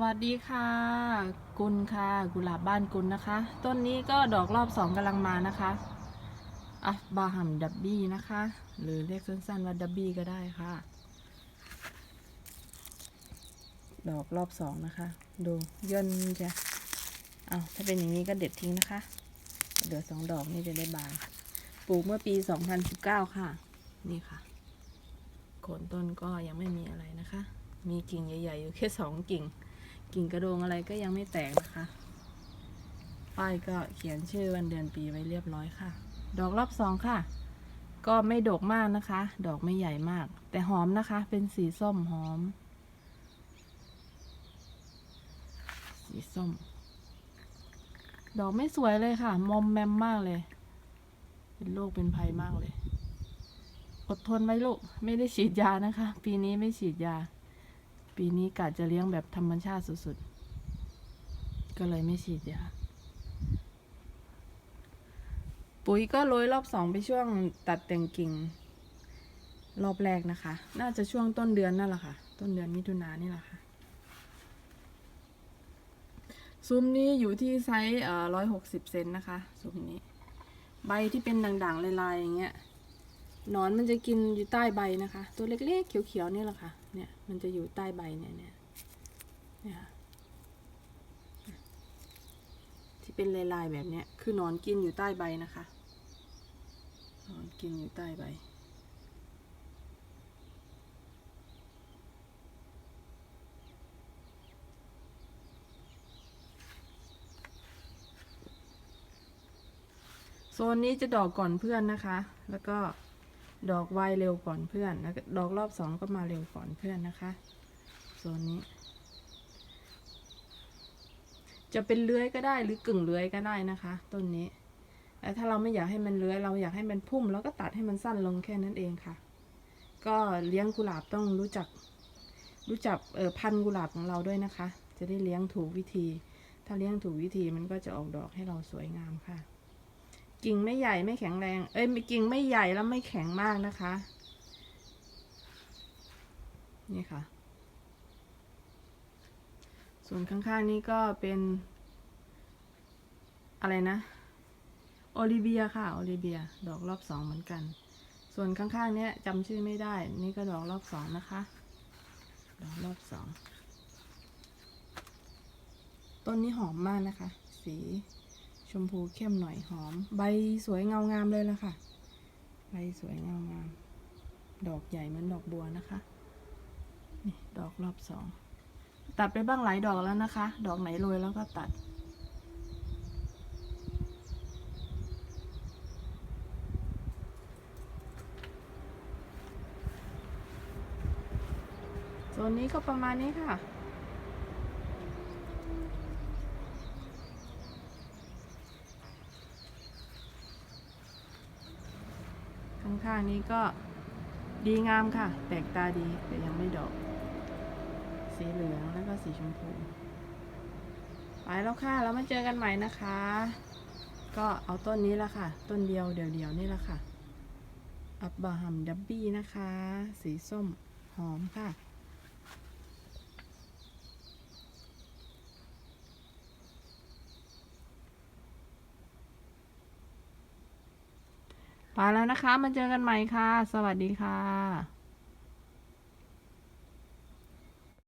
วัสดีค่ะ กุลค่ะ กุหลาบบ้านกุลนะคะ ต้นนี้ก็ดอกรอบสองกำลังมานะคะอัฟบาฮัมดับบี้นะคะ หรือเรียกสั้นๆว่าดับบี้ก็ได้ค่ะ ดอกรอบสองนะคะ ดูย่นจะเอาถ้าเป็นอย่างนี้ก็เด็ดทิ้งนะคะเหลือสองดอกนี่จะได้บานปลูกเมื่อปี 2019 ค่ะ นี่ค่ะโคนต้นก็ยังไม่มีอะไรนะคะ มีกิ่งใหญ่ ๆ อยู่แค่สองกิ่ง กิ่งกระโดงอะไรก็ยังไม่แตกนะคะ ป้ายก็เขียนชื่อวันเดือนปีไว้เรียบร้อยค่ะ ดอกรอบสองค่ะ ก็ไม่ดกมากนะคะ ดอกไม่ใหญ่มาก แต่หอมนะคะ เป็นสีส้มหอม สีส้ม ดอกไม่สวยเลยค่ะ มอมแมมมากเลย เป็นโรคเป็นภัยมากเลย อดทนไว้ลูก ไม่ได้ฉีดยานะคะ ปีนี้ไม่ฉีดยา ปีนี้กะจะเลี้ยงแบบธรรมชาติสุดๆ ก็เลยไม่ฉีดยา ปุ๋ยก็โรยรอบสองไปช่วงตัดแต่งกิ่ง รอบแรกนะคะ น่าจะช่วงต้นเดือนนั่นแหละค่ะ ต้นเดือนมิถุนายนนี่แหละค่ะ ซุ้มนี้อยู่ที่ไซส์ร้อยหกสิบเซนนะคะ ซุ้มนี้ ใบที่เป็นด่างๆลายๆอย่างเงี้ย นอนมันจะกินอยู่ใต้ใบนะคะ ตัวเล็กๆ เขียวๆนี่แหละค่ะ เนี่ยมันจะอยู่ใต้ใบเนี่ยเนี่ยเนี่ยค่ะที่เป็นลายๆแบบเนี้ยคือหนอนกินอยู่ใต้ใบนะคะหนอนกินอยู่ใต้ใบโซนนี้จะดอกก่อนเพื่อนนะคะ แล้วก็ ดอกไวเร็วก่อนเพื่อนแล้วดอกรอบสองก็มาเร็วก่อนเพื่อนนะคะโซนนี้ จะเป็นเลื้อยก็ได้หรือกึ่งเลื้อยก็ได้นะคะต้นนี้แต่ถ้าเราไม่อยากให้มันเลื้อยเราอยากให้มันพุ่มแล้วก็ตัดให้มันสั้นลงแค่นั้นเองค่ะ ก็เลี้ยงกุหลาบต้องรู้จัก รู้จักเออพันกุหลาบของเราด้วยนะคะ จะได้เลี้ยงถูกวิธี ถ้าเลี้ยงถูกวิธีมันก็จะออกดอกให้เราสวยงามค่ะ กิ่งไม่ใหญ่ไม่แข็งแรง เอ้ยกิ่งไม่ใหญ่แล้วไม่แข็งมากนะคะ นี่ค่ะ ส่วนข้างๆนี้ก็เป็น อะไรนะ โอลิเวียค่ะ โอลิเวีย ดอกรอบสองเหมือนกัน ส่วนข้างๆเนี้ยจำชื่อไม่ได้ นี่ก็ดอกรอบสองนะคะ ดอกรอบสอง ต้นนี้หอมมากนะคะ สี ชมพูเข้มหน่อยหอม ใบสวยเงางามเลยละค่ะ ใบสวยเงางาม ดอกใหญ่เหมือนดอกบัวนะคะ นี่ดอกรอบสอง ตัดไปบ้างหลายดอกแล้วนะคะ ดอกไหนโรยแล้วก็ตัดโซนนี้ก็ประมาณนี้ค่ะ ข้างนี้ก็ดีงามค่ะ แปลกตาดีแต่ยังไม่ดอก สีเหลืองแล้วก็สีชมพู ไปแล้วค่ะ แล้วมาเจอกันใหม่นะคะ ก็เอาต้นนี้ละค่ะ ต้นเดียวเดี่ยวนี่ละค่ะ อับบาฮัมดับบี้นะคะ สีส้มหอมค่ะ ไปแล้วนะคะ มาเจอกันใหม่ค่ะ สวัสดีค่ะ